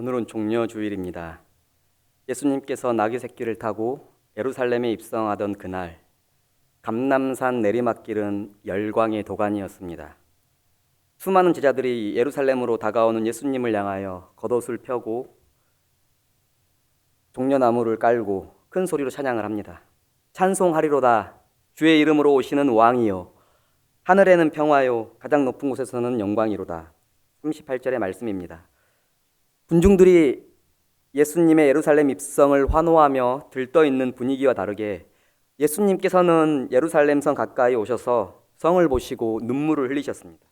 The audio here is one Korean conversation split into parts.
오늘은 종려 주일입니다. 예수님께서 나귀 새끼를 타고 예루살렘에 입성하던 그날 감남산 내리막길은 열광의 도가니였습니다. 수많은 제자들이 예루살렘으로 다가오는 예수님을 향하여 겉옷을 펴고 종려나무를 깔고 큰 소리로 찬양을 합니다. 찬송하리로다 주의 이름으로 오시는 왕이요 하늘에는 평화요 가장 높은 곳에서는 영광이로다. 38절의 말씀입니다. 군중들이 예수님의 예루살렘 입성을 환호하며 들떠 있는 분위기와 다르게 예수님께서는 예루살렘 성 가까이 오셔서 성을 보시고 눈물을 흘리셨습니다.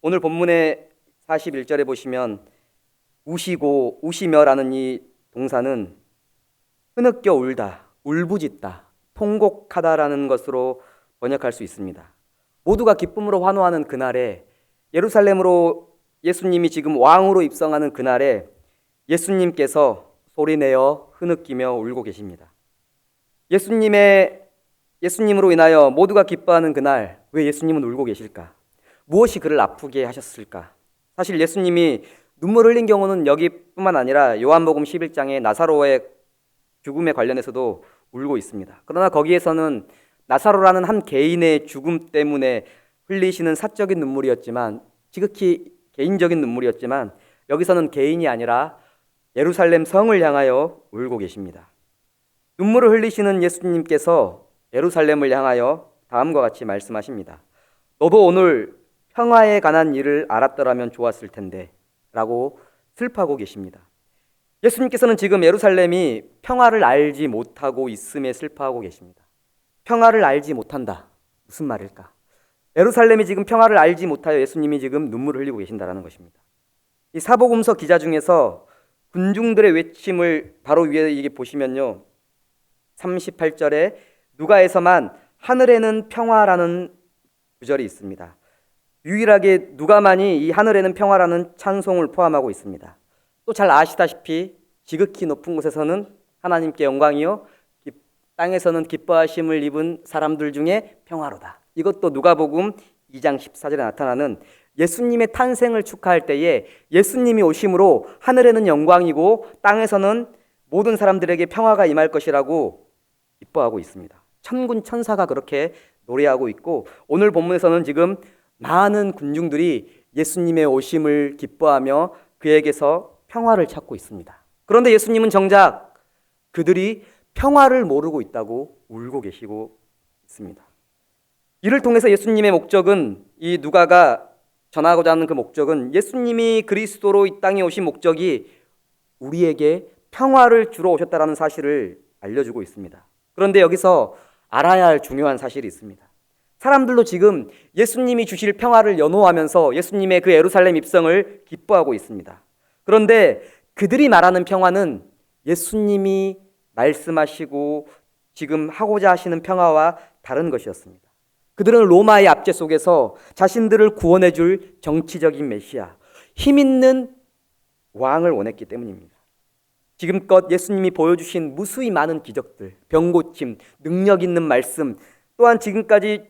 오늘 본문의 41절에 보시면 우시고 우시며라는 이 동사는 흐느껴 울다, 울부짖다, 통곡하다라는 것으로 번역할 수 있습니다. 모두가 기쁨으로 환호하는 그날에 예루살렘으로 예수님이 지금 왕으로 입성하는 그날에 예수님께서 소리내어 흐느끼며 울고 계십니다. 예수님의 예수님으로 인하여 모두가 기뻐하는 그날 왜 예수님은 울고 계실까? 무엇이 그를 아프게 하셨을까? 사실 예수님이 눈물 흘린 경우는 여기뿐만 아니라 요한복음 11장의 나사로의 죽음에 관련해서도 울고 있습니다. 그러나 거기에서는 나사로라는 한 개인의 죽음 때문에 흘리시는 사적인 눈물이었지만 지극히 개인적인 눈물이었지만 여기서는 개인이 아니라 예루살렘 성을 향하여 울고 계십니다. 눈물을 흘리시는 예수님께서 예루살렘을 향하여 다음과 같이 말씀하십니다. 너도 오늘 평화에 관한 일을 알았더라면 좋았을 텐데 라고 슬퍼하고 계십니다. 예수님께서는 지금 예루살렘이 평화를 알지 못하고 있음에 슬퍼하고 계십니다. 평화를 알지 못한다. 무슨 말일까? 예루살렘이 지금 평화를 알지 못하여 예수님이 지금 눈물을 흘리고 계신다라는 것입니다. 이 사복음서 기자 중에서 군중들의 외침을 바로 위에 이게 보시면요. 38절에 누가에서만 하늘에는 평화라는 구절이 있습니다. 유일하게 누가만이 이 하늘에는 평화라는 찬송을 포함하고 있습니다. 또 잘 아시다시피 지극히 높은 곳에서는 하나님께 영광이요 땅에서는 기뻐하심을 입은 사람들 중에 평화로다. 이것도 누가복음 2장 14절에 나타나는 예수님의 탄생을 축하할 때에 예수님이 오심으로 하늘에는 영광이고 땅에서는 모든 사람들에게 평화가 임할 것이라고 기뻐하고 있습니다. 천군 천사가 그렇게 노래하고 있고 오늘 본문에서는 지금 많은 군중들이 예수님의 오심을 기뻐하며 그에게서 평화를 찾고 있습니다. 그런데 예수님은 정작 그들이 평화를 모르고 있다고 울고 계시고 있습니다. 이를 통해서 예수님의 목적은 이 누가가 전하고자 하는 그 목적은 예수님이 그리스도로 이 땅에 오신 목적이 우리에게 평화를 주러 오셨다라는 사실을 알려주고 있습니다. 그런데 여기서 알아야 할 중요한 사실이 있습니다. 사람들도 지금 예수님이 주실 평화를 연호하면서 예수님의 그 예루살렘 입성을 기뻐하고 있습니다. 그런데 그들이 말하는 평화는 예수님이 말씀하시고 지금 하고자 하시는 평화와 다른 것이었습니다. 그들은 로마의 압제 속에서 자신들을 구원해 줄 정치적인 메시아, 힘 있는 왕을 원했기 때문입니다. 지금껏 예수님이 보여주신 무수히 많은 기적들, 병고침, 능력 있는 말씀, 또한 지금까지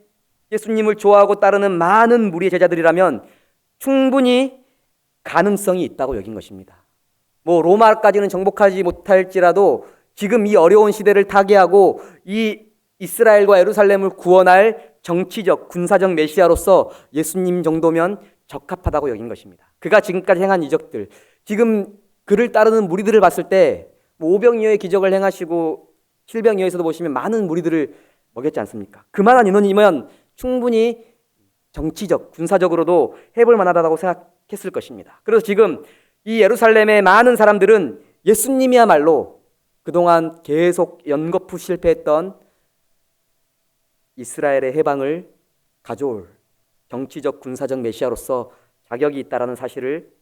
예수님을 좋아하고 따르는 많은 무리의 제자들이라면 충분히 가능성이 있다고 여긴 것입니다. 뭐 로마까지는 정복하지 못할지라도 지금 이 어려운 시대를 타개하고 이 이스라엘과 예루살렘을 구원할 정치적, 군사적 메시아로서 예수님 정도면 적합하다고 여긴 것입니다. 그가 지금까지 행한 이적들, 지금 그를 따르는 무리들을 봤을 때뭐 오병이어의 기적을 행하시고 칠병이어에서도 보시면 많은 무리들을 먹였지 않습니까? 그만한 인원이면 충분히 정치적, 군사적으로도 해볼 만하다고 생각했을 것입니다. 그래서 지금 이 예루살렘의 많은 사람들은 예수님이야말로 그동안 계속 연거푸 실패했던 이스라엘의 해방을 가져올 정치적 군사적 메시아로서 자격이 있다라는 사실을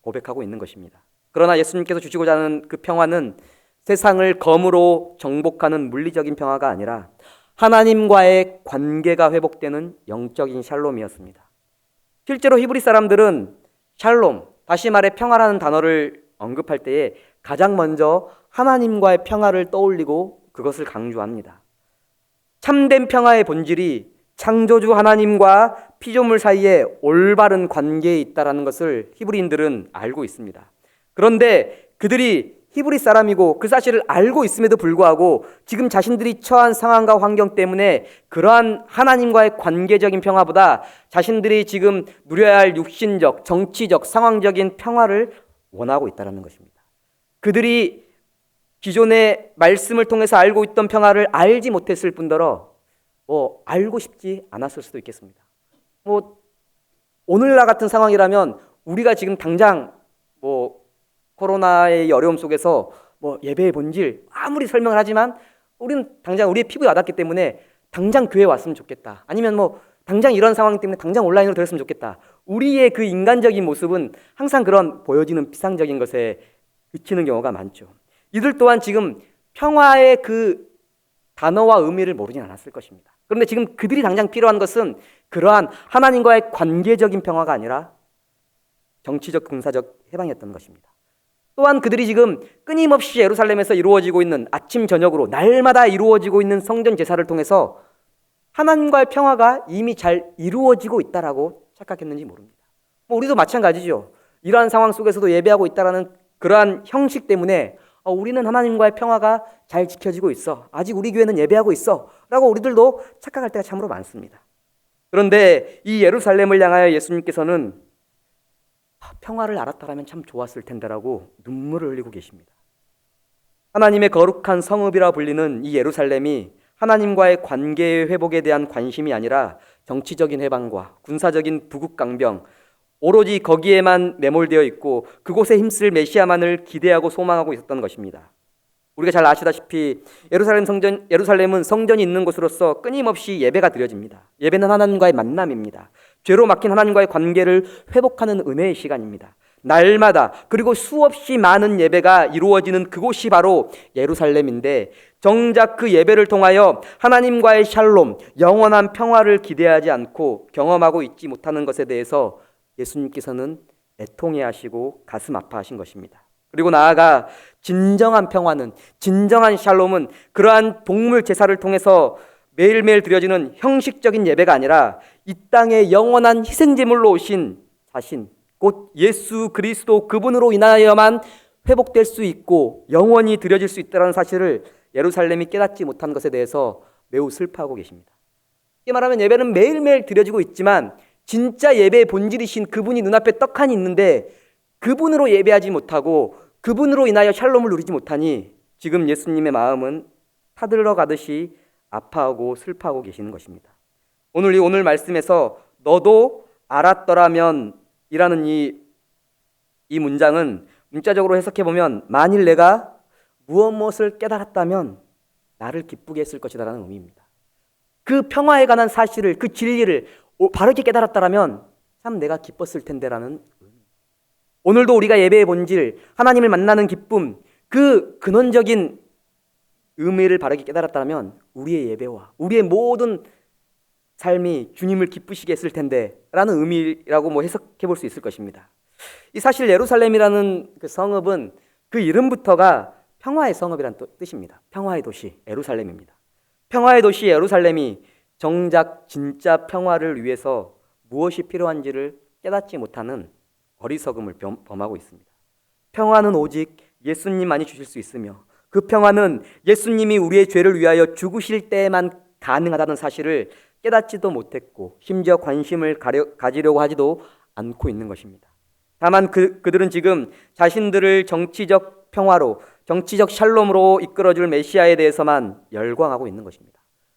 고백하고 있는 것입니다. 그러나 예수님께서 주시고자 하는 그 평화는 세상을 검으로 정복하는 물리적인 평화가 아니라 하나님과의 관계가 회복되는 영적인 샬롬이었습니다. 실제로 히브리 사람들은 샬롬, 다시 말해 평화라는 단어를 언급할 때에 가장 먼저 하나님과의 평화를 떠올리고 그것을 강조합니다. 참된 평화의 본질이 창조주 하나님과 피조물 사이에 올바른 관계에 있다라는 것을 히브리인들은 알고 있습니다. 그런데 그들이 히브리 사람이고 그 사실을 알고 있음에도 불구하고 지금 자신들이 처한 상황과 환경 때문에 그러한 하나님과의 관계적인 평화보다 자신들이 지금 누려야 할 육신적, 정치적, 상황적인 평화를 원하고 있다는 것입니다. 그들이 기존의 말씀을 통해서 알고 있던 평화를 알지 못했을 뿐더러 뭐 알고 싶지 않았을 수도 있겠습니다. 뭐 오늘날 같은 상황이라면 우리가 지금 당장 뭐 코로나의 어려움 속에서 뭐 예배의 본질 아무리 설명을 하지만 우리는 당장 우리의 피부에 와닿기 때문에 당장 교회 왔으면 좋겠다. 아니면 뭐 당장 이런 상황 때문에 당장 온라인으로 들었으면 좋겠다. 우리의 그 인간적인 모습은 항상 그런 보여지는 피상적인 것에 그치는 경우가 많죠. 이들 또한 지금 평화의 그 단어와 의미를 모르진 않았을 것입니다. 그런데 지금 그들이 당장 필요한 것은 그러한 하나님과의 관계적인 평화가 아니라 정치적 군사적 해방이었던 것입니다. 또한 그들이 지금 끊임없이 예루살렘에서 이루어지고 있는 아침 저녁으로 날마다 이루어지고 있는 성전 제사를 통해서 하나님과의 평화가 이미 잘 이루어지고 있다라고 착각했는지 모릅니다. 뭐 우리도 마찬가지죠. 이러한 상황 속에서도 예배하고 있다라는 그러한 형식 때문에 어, 우리는 하나님과의 평화가 잘 지켜지고 있어. 아직 우리 교회는 예배하고 있어. 라고 우리들도 착각할 때가 참으로 많습니다. 그런데 이 예루살렘을 향하여 예수님께서는 아, 평화를 알았다라면 참 좋았을 텐데라고 눈물을 흘리고 계십니다. 하나님의 거룩한 성읍이라 불리는 이 예루살렘이 하나님과의 관계의 회복에 대한 관심이 아니라 정치적인 해방과 군사적인 부국 강병 오로지 거기에만 매몰되어 있고 그곳에 힘쓸 메시아만을 기대하고 소망하고 있었던 것입니다. 우리가 잘 아시다시피 예루살렘 성전 예루살렘은 성전이 있는 곳으로서 끊임없이 예배가 드려집니다. 예배는 하나님과의 만남입니다. 죄로 막힌 하나님과의 관계를 회복하는 은혜의 시간입니다. 날마다 그리고 수없이 많은 예배가 이루어지는 그곳이 바로 예루살렘인데 정작 그 예배를 통하여 하나님과의 샬롬, 영원한 평화를 기대하지 않고 경험하고 있지 못하는 것에 대해서 예수님께서는 애통해 하시고 가슴 아파하신 것입니다. 그리고 나아가 진정한 평화는 진정한 샬롬은 그러한 동물 제사를 통해서 매일매일 드려지는 형식적인 예배가 아니라 이 땅에 영원한 희생제물로 오신 자신 곧 예수 그리스도 그분으로 인하여만 회복될 수 있고 영원히 드려질 수 있다는 사실을 예루살렘이 깨닫지 못한 것에 대해서 매우 슬퍼하고 계십니다. 이게 말하면 예배는 매일매일 드려지고 있지만 진짜 예배의 본질이신 그분이 눈앞에 떡하니 있는데 그분으로 예배하지 못하고 그분으로 인하여 샬롬을 누리지 못하니 지금 예수님의 마음은 타들러 가듯이 아파하고 슬퍼하고 계시는 것입니다. 오늘 이 오늘 말씀에서 너도 알았더라면 이라는 이, 이 문장은 문자적으로 해석해 보면 만일 내가 무엇 무엇을 깨달았다면 나를 기쁘게 했을 것이다라는 의미입니다. 그 평화에 관한 사실을 그 진리를 바르게 깨달았다라면 참 내가 기뻤을 텐데라는 오늘도 우리가 예배의 본질, 하나님을 만나는 기쁨, 그 근원적인 의미를 바르게 깨달았다면 우리의 예배와 우리의 모든 삶이 주님을 기쁘시게 했을 텐데 라는 의미라고 뭐 해석해 볼 수 있을 것입니다. 이 사실 예루살렘이라는 그 성읍은 그 이름부터가 평화의 성읍이란 뜻입니다. 평화의 도시 예루살렘입니다. 평화의 도시 예루살렘이 정작 진짜 평화를 위해서 무엇이 필요한지를 깨닫지 못하는 어리석음을 범하고 있습니다. 평화는 오직 예수님만이 주실 수 있으며 그 평화는 예수님이 우리의 죄를 위하여 죽으실 때에만 가능하다는 사실을 깨닫지도 못했고 심지어 관심을 가려, 가지려고 하지도 않고 있는 것입니다. 다만 그, 그들은 지금 자신들을 정치적 평화로 정치적 샬롬으로 이끌어줄 메시아에 대해서만 열광하고 있는 것입니다.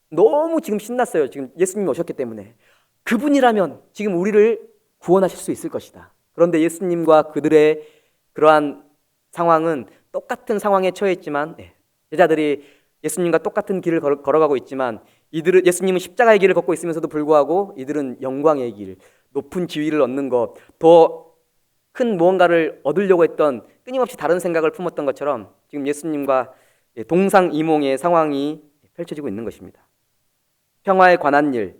너무 지금 신났어요. 지금 예수님이 오셨기 때문에 그분이라면 지금 우리를 구원하실 수 있을 것이다. 그런데 예수님과 그들의 그러한 상황은 똑같은 상황에 처했지만 네, 제자들이 예수님과 똑같은 길을 걸어가고 있지만 이들은 예수님은 십자가의 길을 걷고 있으면서도 불구하고 이들은 영광의 길, 높은 지위를 얻는 것, 더 큰 무언가를 얻으려고 했던 끊임없이 다른 생각을 품었던 것처럼 지금 예수님과 동상이몽의 상황이 펼쳐지고 있는 것입니다. 평화에 관한 일,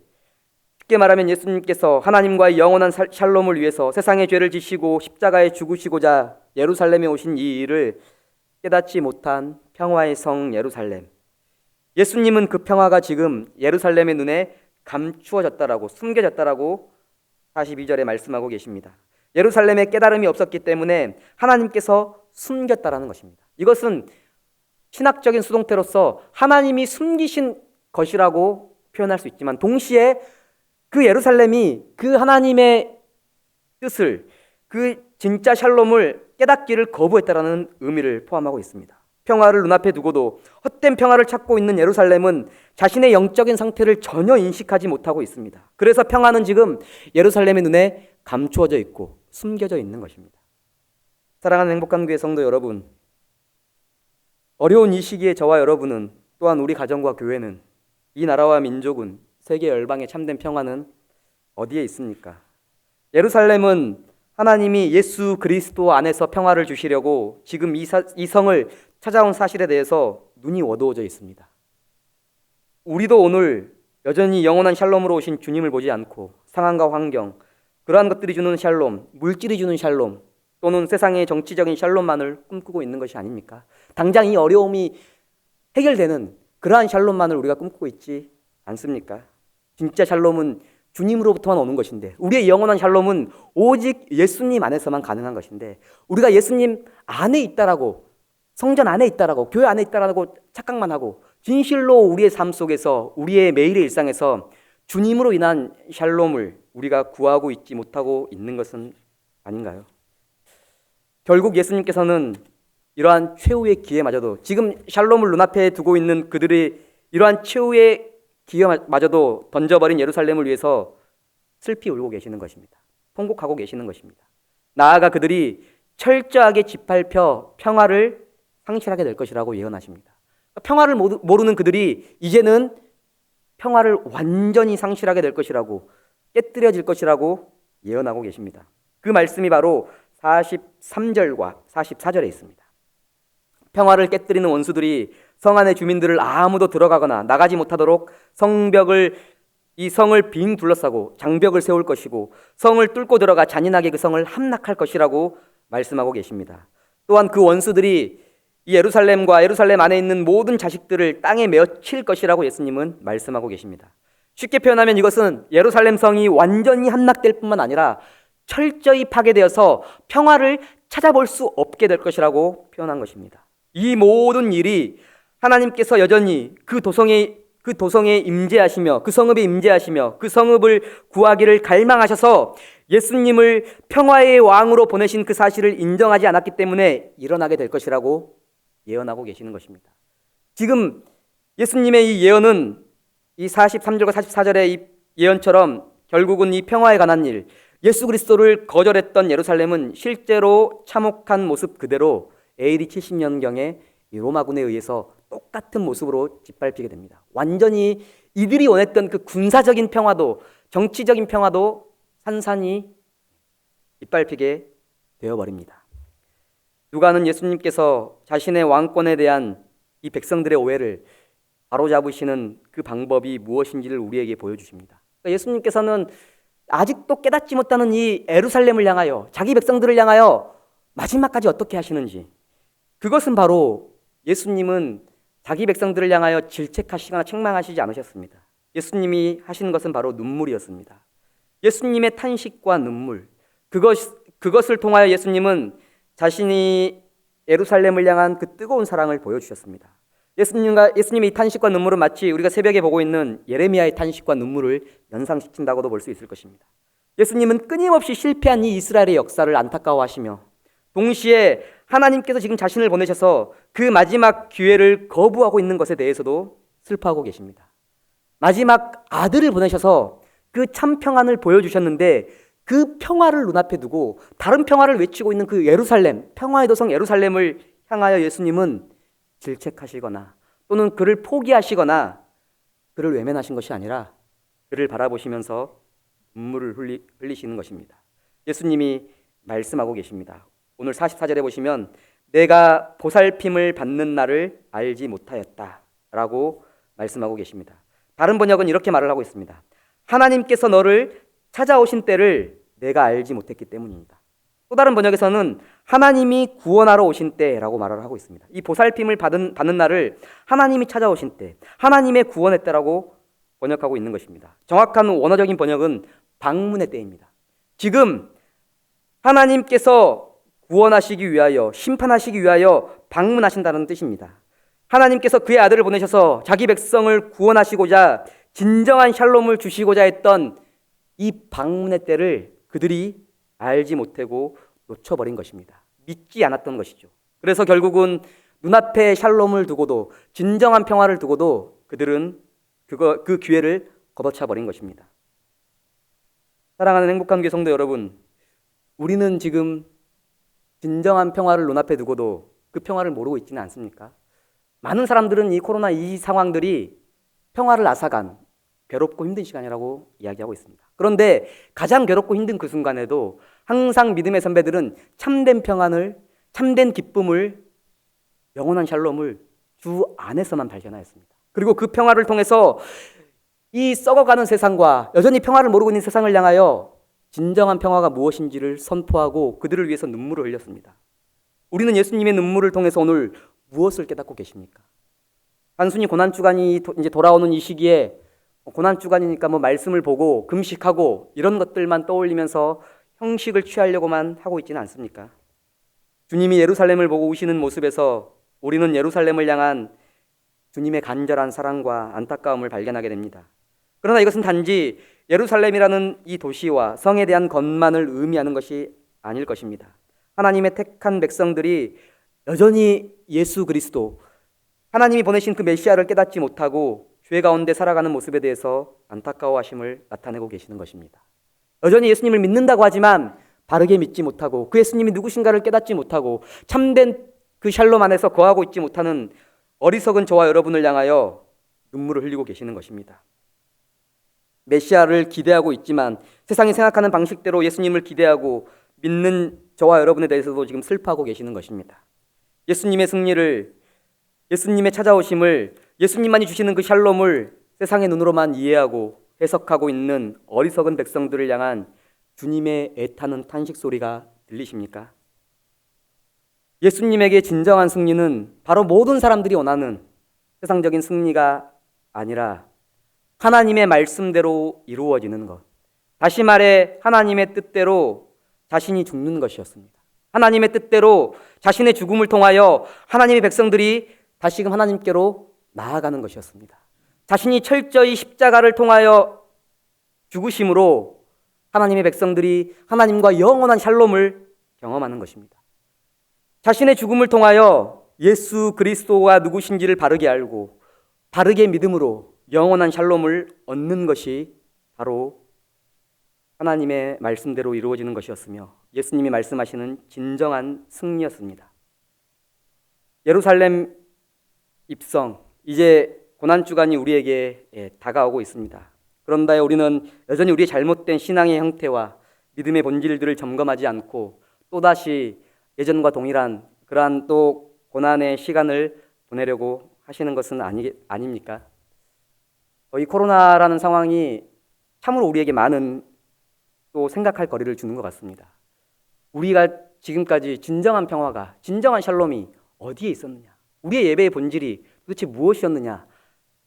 쉽게 말하면 예수님께서 하나님과의 영원한 샬롬을 위해서 세상의 죄를 지시고 십자가에 죽으시고자 예루살렘에 오신 이 일을 깨닫지 못한 평화의 성 예루살렘. 예수님은 그 평화가 지금 예루살렘의 눈에 감추어졌다라고 숨겨졌다라고 42절에 말씀하고 계십니다. 예루살렘에 깨달음이 없었기 때문에 하나님께서 숨겼다라는 것입니다. 이것은 신학적인 수동태로서 하나님이 숨기신 것이라고 표현할 수 있지만 동시에 그 예루살렘이 그 하나님의 뜻을 그 진짜 샬롬을 깨닫기를 거부했다라는 의미를 포함하고 있습니다. 평화를 눈앞에 두고도 헛된 평화를 찾고 있는 예루살렘은 자신의 영적인 상태를 전혀 인식하지 못하고 있습니다. 그래서 평화는 지금 예루살렘의 눈에 감추어져 있고 숨겨져 있는 것입니다. 사랑하는 행복한 교회 성도 여러분, 어려운 이 시기에 저와 여러분은 또한 우리 가정과 교회는 이 나라와 민족은 세계 열방의 참된 평화는 어디에 있습니까? 예루살렘은 하나님이 예수 그리스도 안에서 평화를 주시려고 지금 이, 사, 이 성을 찾아온 사실에 대해서 눈이 어두워져 있습니다. 우리도 오늘 여전히 영원한 샬롬으로 오신 주님을 보지 않고 상황과 환경, 그러한 것들이 주는 샬롬, 물질이 주는 샬롬, 또는 세상의 정치적인 샬롬만을 꿈꾸고 있는 것이 아닙니까? 당장 이 어려움이 해결되는 그러한 샬롬만을 우리가 꿈꾸고 있지 않습니까? 진짜 샬롬은 주님으로부터만 오는 것인데 우리의 영원한 샬롬은 오직 예수님 안에서만 가능한 것인데 우리가 예수님 안에 있다라고 성전 안에 있다라고 교회 안에 있다라고 착각만 하고 진실로 우리의 삶 속에서 우리의 매일의 일상에서 주님으로 인한 샬롬을 우리가 구하고 있지 못하고 있는 것은 아닌가요? 결국 예수님께서는 이러한 최후의 기회마저도 지금 샬롬을 눈앞에 두고 있는 그들의 이러한 최후의 기회마저도 던져버린 예루살렘을 위해서 슬피 울고 계시는 것입니다. 통곡하고 계시는 것입니다. 나아가 그들이 철저하게 짓밟혀 평화를 상실하게 될 것이라고 예언하십니다. 평화를 모르는 그들이 이제는 평화를 완전히 상실하게 될 것이라고 깨뜨려질 것이라고 예언하고 계십니다. 그 말씀이 바로 43절과 44절에 있습니다. 평화를 깨뜨리는 원수들이 성 안의 주민들을 아무도 들어가거나 나가지 못하도록 성벽을 이 성을 빙 둘러싸고 장벽을 세울 것이고 성을 뚫고 들어가 잔인하게 그 성을 함락할 것이라고 말씀하고 계십니다. 또한 그 원수들이 이 예루살렘과 예루살렘 안에 있는 모든 자식들을 땅에 메어 칠 것이라고 예수님은 말씀하고 계십니다. 쉽게 표현하면 이것은 예루살렘 성이 완전히 함락될 뿐만 아니라 철저히 파괴되어서 평화를 찾아볼 수 없게 될 것이라고 표현한 것입니다. 이 모든 일이 하나님께서 여전히 그 도성에 그 도성에 임재하시며 그 성읍에 임재하시며 그 성읍을 구하기를 갈망하셔서 예수님을 평화의 왕으로 보내신 그 사실을 인정하지 않았기 때문에 일어나게 될 것이라고 예언하고 계시는 것입니다. 지금 예수님의 이 예언은 이 43절과 44절의 이 예언처럼 결국은 이 평화에 관한 일, 예수 그리스도를 거절했던 예루살렘은 실제로 참혹한 모습 그대로 AD 70년경에 로마군에 의해서 똑같은 모습으로 짓밟히게 됩니다. 완전히 이들이 원했던 그 군사적인 평화도 정치적인 평화도 산산이 짓밟히게 되어버립니다. 누가는 예수님께서 자신의 왕권에 대한 이 백성들의 오해를 바로잡으시는 그 방법이 무엇인지를 우리에게 보여주십니다. 그러니까 예수님께서는 아직도 깨닫지 못하는 이 에루살렘을 향하여 자기 백성들을 향하여 마지막까지 어떻게 하시는지 그것은 바로 예수님은 자기 백성들을 향하여 질책하시거나 책망하시지 않으셨습니다. 예수님이 하시는 것은 바로 눈물이었습니다. 예수님의 탄식과 눈물 그것 그것을 통하여 예수님은 자신이 예루살렘을 향한 그 뜨거운 사랑을 보여주셨습니다. 예수님과 예수님의 이 탄식과 눈물은 마치 우리가 새벽에 보고 있는 예레미야의 탄식과 눈물을 연상시킨다고도 볼 수 있을 것입니다. 예수님은 끊임없이 실패한 이 이스라엘의 역사를 안타까워하시며 동시에 하나님께서 지금 자신을 보내셔서 그 마지막 기회를 거부하고 있는 것에 대해서도 슬퍼하고 계십니다. 마지막 아들을 보내셔서 그 참 평안을 보여주셨는데 그 평화를 눈앞에 두고 다른 평화를 외치고 있는 그 예루살렘, 평화의 도성 예루살렘을 향하여 예수님은 질책하시거나 또는 그를 포기하시거나 그를 외면하신 것이 아니라 그를 바라보시면서 눈물을 흘리, 흘리시는 것입니다. 예수님이 말씀하고 계십니다. 오늘 44절에 보시면 내가 보살핌을 받는 날을 알지 못하였다 라고 말씀하고 계십니다. 다른 번역은 이렇게 말을 하고 있습니다. 하나님께서 너를 찾아오신 때를 내가 알지 못했기 때문입니다. 또 다른 번역에서는 하나님이 구원하러 오신 때라고 말을 하고 있습니다. 이 보살핌을 받은, 받는 날을 하나님이 찾아오신 때, 하나님의 구원의 때라고 번역하고 있는 것입니다. 정확한 원어적인 번역은 방문의 때입니다. 지금 하나님께서 구원하시기 위하여 심판하시기 위하여 방문하신다는 뜻입니다. 하나님께서 그의 아들을 보내셔서 자기 백성을 구원하시고자 진정한 샬롬을 주시고자 했던 이 방문의 때를 그들이 알지 못하고 놓쳐버린 것입니다. 믿지 않았던 것이죠. 그래서 결국은 눈앞에 샬롬을 두고도 진정한 평화를 두고도 그들은 그거 그 기회를 걷어차 버린 것입니다. 사랑하는 행복한 교회 성도 여러분, 우리는 지금 진정한 평화를 눈앞에 두고도 그 평화를 모르고 있지는 않습니까? 많은 사람들은 이 코로나 이 상황들이 평화를 앗아간 괴롭고 힘든 시간이라고 이야기하고 있습니다. 그런데 가장 괴롭고 힘든 그 순간에도 항상 믿음의 선배들은 참된 평안을, 참된 기쁨을, 영원한 샬롬을 주 안에서만 발견하였습니다. 그리고 그 평화를 통해서 이 썩어가는 세상과 여전히 평화를 모르고 있는 세상을 향하여 진정한 평화가 무엇인지를 선포하고 그들을 위해서 눈물을 흘렸습니다. 우리는 예수님의 눈물을 통해서 오늘 무엇을 깨닫고 계십니까? 단순히 고난 주간이 도- 이제 돌아오는 이 시기에 고난 주간이니까 뭐 말씀을 보고 금식하고 이런 것들만 떠올리면서 형식을 취하려고만 하고 있지는 않습니까? 주님이 예루살렘을 보고 우시는 모습에서 우리는 예루살렘을 향한 주님의 간절한 사랑과 안타까움을 발견하게 됩니다. 그러나 이것은 단지 예루살렘이라는 이 도시와 성에 대한 것만을 의미하는 것이 아닐 것입니다. 하나님의 택한 백성들이 여전히 예수 그리스도 하나님이 보내신 그 메시아를 깨닫지 못하고 죄 가운데 살아가는 모습에 대해서 안타까워하심을 나타내고 계시는 것입니다. 여전히 예수님을 믿는다고 하지만 바르게 믿지 못하고 그 예수님이 누구신가를 깨닫지 못하고 참된 그 샬롬 안에서 거하고 있지 못하는 어리석은 저와 여러분을 향하여 눈물을 흘리고 계시는 것입니다. 메시아를 기대하고 있지만 세상이 생각하는 방식대로 예수님을 기대하고 믿는 저와 여러분에 대해서도 지금 슬퍼하고 계시는 것입니다. 예수님의 승리를 예수님의 찾아오심을 예수님만이 주시는 그 샬롬을 세상의 눈으로만 이해하고 해석하고 있는 어리석은 백성들을 향한 주님의 애타는 탄식 소리가 들리십니까? 예수님에게 진정한 승리는 바로 모든 사람들이 원하는 세상적인 승리가 아니라 하나님의 말씀대로 이루어지는 것. 다시 말해 하나님의 뜻대로 자신이 죽는 것이었습니다. 하나님의 뜻대로 자신의 죽음을 통하여 하나님의 백성들이 다시금 하나님께로 나아가는 것이었습니다. 자신이 철저히 십자가를 통하여 죽으심으로 하나님의 백성들이 하나님과 영원한 샬롬을 경험하는 것입니다. 자신의 죽음을 통하여 예수 그리스도가 누구신지를 바르게 알고 바르게 믿음으로 영원한 샬롬을 얻는 것이 바로 하나님의 말씀대로 이루어지는 것이었으며 예수님이 말씀하시는 진정한 승리였습니다. 예루살렘 입성 이제 고난 주간이 우리에게 예, 다가오고 있습니다. 그런데 우리는 여전히 우리의 잘못된 신앙의 형태와 믿음의 본질들을 점검하지 않고 또다시 예전과 동일한 그러한 또 고난의 시간을 보내려고 하시는 것은 아니, 아닙니까? 어, 이 코로나라는 상황이 참으로 우리에게 많은 또 생각할 거리를 주는 것 같습니다. 우리가 지금까지 진정한 평화가, 진정한 샬롬이 어디에 있었느냐? 우리의 예배의 본질이 도대체 무엇이었느냐?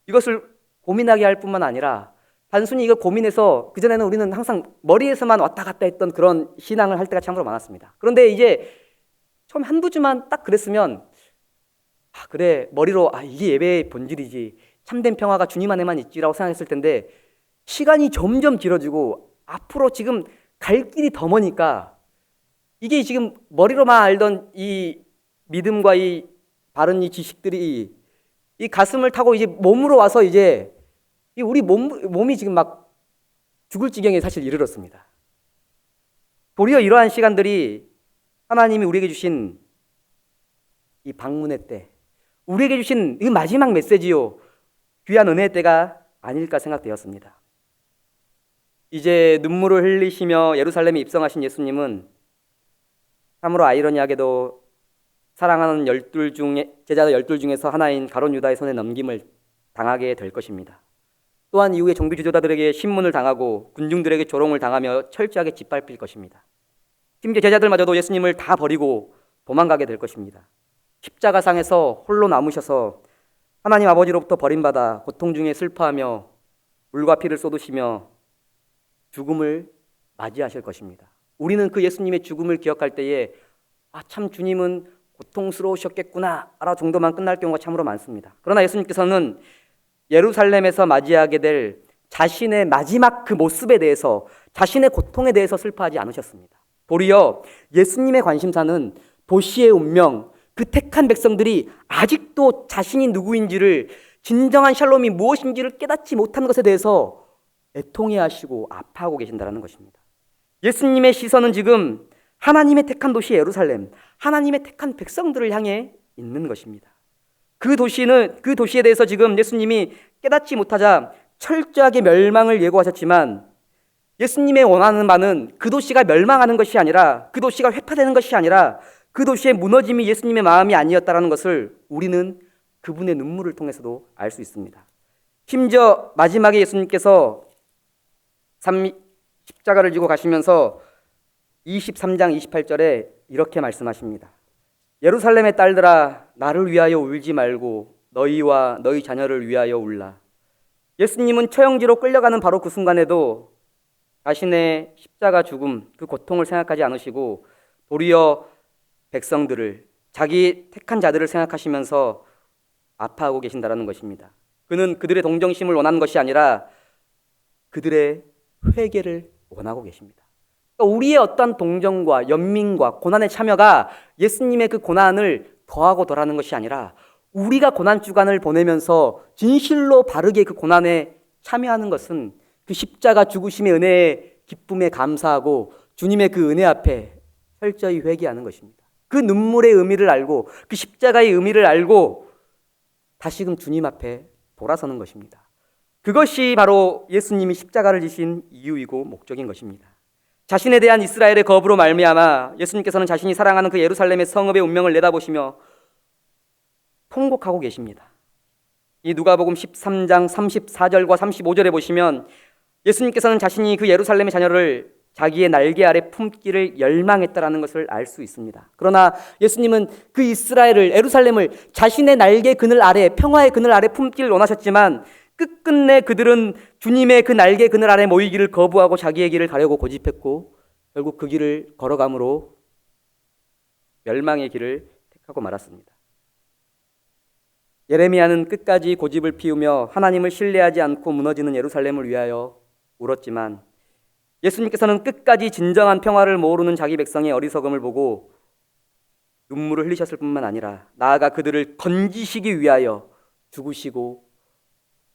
이것을 고민하게 할 뿐만 아니라 단순히 이걸 고민해서 그전에는 우리는 항상 머리에서만 왔다 갔다 했던 그런 신앙을 할 때가 참으로 많았습니다. 그런데 이제 처음 한두 주만 딱 그랬으면 아, 그래, 머리로 아, 이게 예배의 본질이지. 참된 평화가 주님 안에만 있지라고 생각했을 텐데 시간이 점점 길어지고 앞으로 지금 갈 길이 더 머니까 이게 지금 머리로만 알던 이 믿음과 이 바른 이 지식들이 이 가슴을 타고 이제 몸으로 와서 이제 이 우리 몸, 몸이 지금 막 죽을 지경에 사실 이르렀습니다. 도리어 이러한 시간들이 하나님이 우리에게 주신 이 방문의 때, 우리에게 주신 이 마지막 메시지요. 귀한 은혜의 때가 아닐까 생각되었습니다. 이제 눈물을 흘리시며 예루살렘에 입성하신 예수님은 참으로 아이러니하게도 사랑하는 열둘 중에 제자 열둘 중에서 하나인 가론 유다의 손에 넘김을 당하게 될 것입니다. 또한 이후에 종교 지도자들에게 신문을 당하고 군중들에게 조롱을 당하며 철저하게 짓밟힐 것입니다. 심지어 제자들마저도 예수님을 다 버리고 도망가게 될 것입니다. 십자가상에서 홀로 남으셔서 하나님 아버지로부터 버림받아 고통 중에 슬퍼하며 물과 피를 쏟으시며 죽음을 맞이하실 것입니다. 우리는 그 예수님의 죽음을 기억할 때에 아, 참 주님은 고통스러우셨겠구나 알아 정도만 끝날 경우가 참으로 많습니다. 그러나 예수님께서는 예루살렘에서 맞이하게 될 자신의 마지막 그 모습에 대해서 자신의 고통에 대해서 슬퍼하지 않으셨습니다. 도리어 예수님의 관심사는 도시의 운명, 그 택한 백성들이 아직도 자신이 누구인지를 진정한 샬롬이 무엇인지를 깨닫지 못한 것에 대해서 애통해 하시고 아파하고 계신다는 것입니다. 예수님의 시선은 지금 하나님의 택한 도시 예루살렘, 하나님의 택한 백성들을 향해 있는 것입니다. 그 도시는 그 도시에 대해서 지금 예수님이 깨닫지 못하자 철저하게 멸망을 예고하셨지만 예수님의 원하는 바는 그 도시가 멸망하는 것이 아니라 그 도시가 회파되는 것이 아니라 그 도시의 무너짐이 예수님의 마음이 아니었다라는 것을 우리는 그분의 눈물을 통해서도 알 수 있습니다. 심지어 마지막에 예수님께서 삼- 십자가를 지고 가시면서 23장 28절에 이렇게 말씀하십니다. 예루살렘의 딸들아 나를 위하여 울지 말고 너희와 너희 자녀를 위하여 울라. 예수님은 처형지로 끌려가는 바로 그 순간에도 자신의 십자가 죽음 그 고통을 생각하지 않으시고 도리어 백성들을 자기 택한 자들을 생각하시면서 아파하고 계신다라는 것입니다. 그는 그들의 동정심을 원하는 것이 아니라 그들의 회개를 원하고 계십니다. 그러니까 우리의 어떤 동정과 연민과 고난의 참여가 예수님의 그 고난을 더하고 덜하는 것이 아니라 우리가 고난 주간을 보내면서 진실로 바르게 그 고난에 참여하는 것은 그 십자가 죽으심의 은혜의 기쁨에 감사하고 주님의 그 은혜 앞에 철저히 회개하는 것입니다. 그 눈물의 의미를 알고 그 십자가의 의미를 알고 다시금 주님 앞에 돌아서는 것입니다. 그것이 바로 예수님이 십자가를 지신 이유이고 목적인 것입니다. 자신에 대한 이스라엘의 거부로 말미암아 예수님께서는 자신이 사랑하는 그 예루살렘의 성읍의 운명을 내다보시며 통곡하고 계십니다. 이 누가복음 13장 34절과 35절에 보시면 예수님께서는 자신이 그 예루살렘의 자녀를 자기의 날개 아래 품기를 열망했다라는 것을 알 수 있습니다. 그러나 예수님은 그 이스라엘을 예루살렘을 자신의 날개 그늘 아래 평화의 그늘 아래 품기를 원하셨지만 끝끝내 그들은 주님의 그 날개 그늘 아래 모이기를 거부하고 자기의 길을 가려고 고집했고 결국 그 길을 걸어감으로 멸망의 길을 택하고 말았습니다. 예레미야는 끝까지 고집을 피우며 하나님을 신뢰하지 않고 무너지는 예루살렘을 위하여 울었지만 예수님께서는 끝까지 진정한 평화를 모르는 자기 백성의 어리석음을 보고 눈물을 흘리셨을 뿐만 아니라 나아가 그들을 건지시기 위하여 죽으시고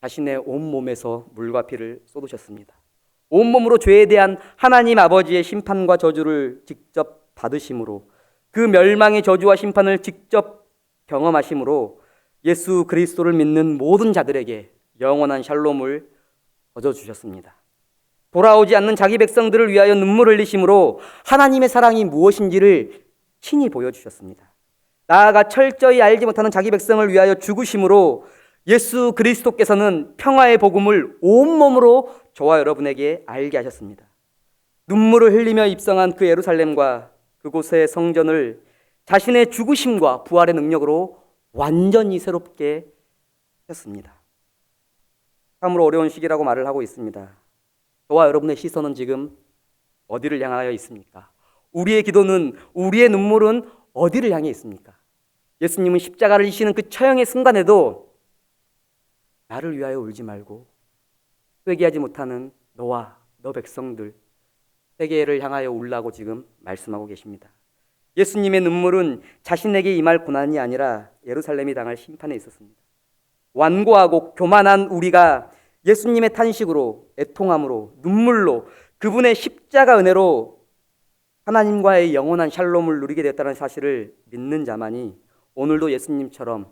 자신의 온 몸에서 물과 피를 쏟으셨습니다. 온 몸으로 죄에 대한 하나님 아버지의 심판과 저주를 직접 받으심으로 그 멸망의 저주와 심판을 직접 경험하심으로 예수 그리스도를 믿는 모든 자들에게 영원한 샬롬을 거저 주셨습니다. 돌아오지 않는 자기 백성들을 위하여 눈물 흘리심으로 하나님의 사랑이 무엇인지를 친히 보여주셨습니다. 나아가 철저히 알지 못하는 자기 백성을 위하여 죽으심으로 예수 그리스도께서는 평화의 복음을 온몸으로 저와 여러분에게 알게 하셨습니다. 눈물을 흘리며 입성한 그 예루살렘과 그곳의 성전을 자신의 죽으심과 부활의 능력으로 완전히 새롭게 했습니다. 참으로 어려운 시기라고 말을 하고 있습니다. 저와 여러분의 시선은 지금 어디를 향하여 있습니까? 우리의 기도는 우리의 눈물은 어디를 향해 있습니까? 예수님은 십자가를 지시는 그 처형의 순간에도 나를 위하여 울지 말고 회개하지 못하는 너와 너 백성들 세계를 향하여 울라고 지금 말씀하고 계십니다. 예수님의 눈물은 자신에게 임할 고난이 아니라 예루살렘이 당할 심판에 있었습니다. 완고하고 교만한 우리가 예수님의 탄식으로 애통함으로 눈물로 그분의 십자가 은혜로 하나님과의 영원한 샬롬을 누리게 됐다는 사실을 믿는 자만이 오늘도 예수님처럼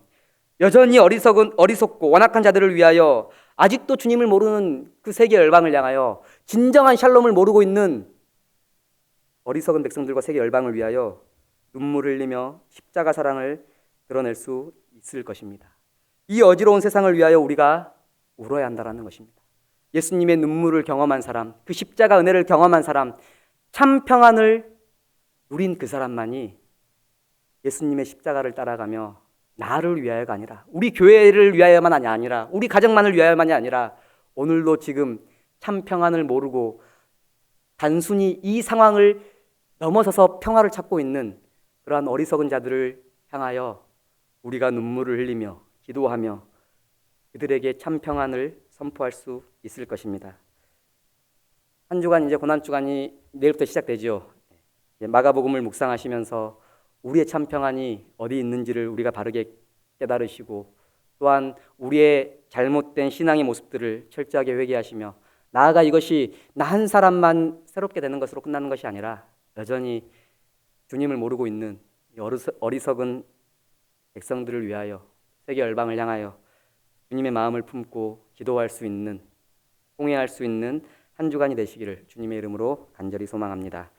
여전히 어리석은 어리석고 완악한 자들을 위하여 아직도 주님을 모르는 그 세계 열방을 향하여 진정한 샬롬을 모르고 있는 어리석은 백성들과 세계 열방을 위하여 눈물을 흘리며 십자가 사랑을 드러낼 수 있을 것입니다. 이 어지러운 세상을 위하여 우리가 울어야 한다라는 것입니다. 예수님의 눈물을 경험한 사람, 그 십자가 은혜를 경험한 사람, 참 평안을 누린 그 사람만이 예수님의 십자가를 따라가며 나를 위하여가 아니라 우리 교회를 위하여만 아니라 우리 가정만을 위하여만이 아니라 오늘도 지금 참 평안을 모르고 단순히 이 상황을 넘어서서 평화를 찾고 있는 그러한 어리석은 자들을 향하여 우리가 눈물을 흘리며 기도하며 그들에게 참 평안을 선포할 수 있을 것입니다. 한 주간 이제 고난 주간이 내일부터. 이제 마가복음을 묵상하시면서 우리의 참 평안이 어디 있는지를 우리가 바르게 깨달으시고 또한 우리의 잘못된 신앙의 모습들을 철저하게 회개하시며 나아가 이것이 나 한 사람만 새롭게 되는 것으로 끝나는 것이 아니라 여전히 주님을 모르고 있는 어리석은 백성들을 위하여 세계 열방을 향하여 주님의 마음을 품고 기도할 수 있는 공회할 수 있는 한 주간이 되시기를 주님의 이름으로 간절히 소망합니다.